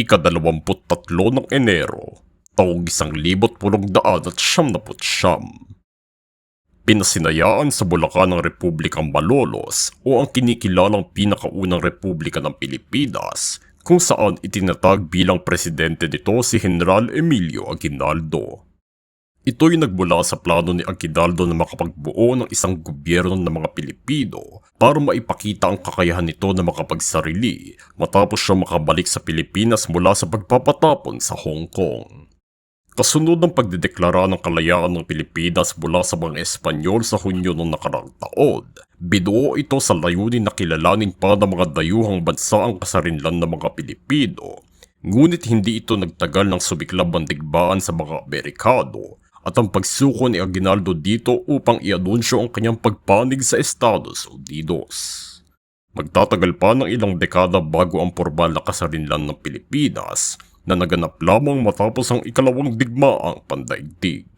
ikadalawamput tatlo ng Enero, taong isang libot pulong daan at siyam na siyam. Pinasinayaan sa Bulacan ng Republikang Malolos o ang kinikilalang pinakaunang republika ng Pilipinas kung saan itinatag bilang presidente nito si General Emilio Aguinaldo. Ito'y nagmula sa plano ni Aguinaldo na makapagbuo ng isang gobyerno ng mga Pilipino para maipakita ang kakayahan nito na makapagsarili matapos siya makabalik sa Pilipinas mula sa pagpapatapon sa Hong Kong. Kasunod ng pagdedeklara ng kalayaan ng Pilipinas mula sa mga Espanyol sa Hunyo ng nakarang taon, binuo ito sa layunin na kilalanin pa ng mga dayuhang bansa ang kasarinlan ng mga Pilipino. Ngunit hindi ito nagtagal ng sumiklab ang digmaan sa mga Amerikano at ang pagsuko ni Aguinaldo dito upang ianunsyo ang kanyang pagpanig sa Estados Unidos. Magtatagal pa ng ilang dekada bago ang formal na kasarinlan ng Pilipinas na naganap lamang matapos ang ikalawang digmaang pandaigdig.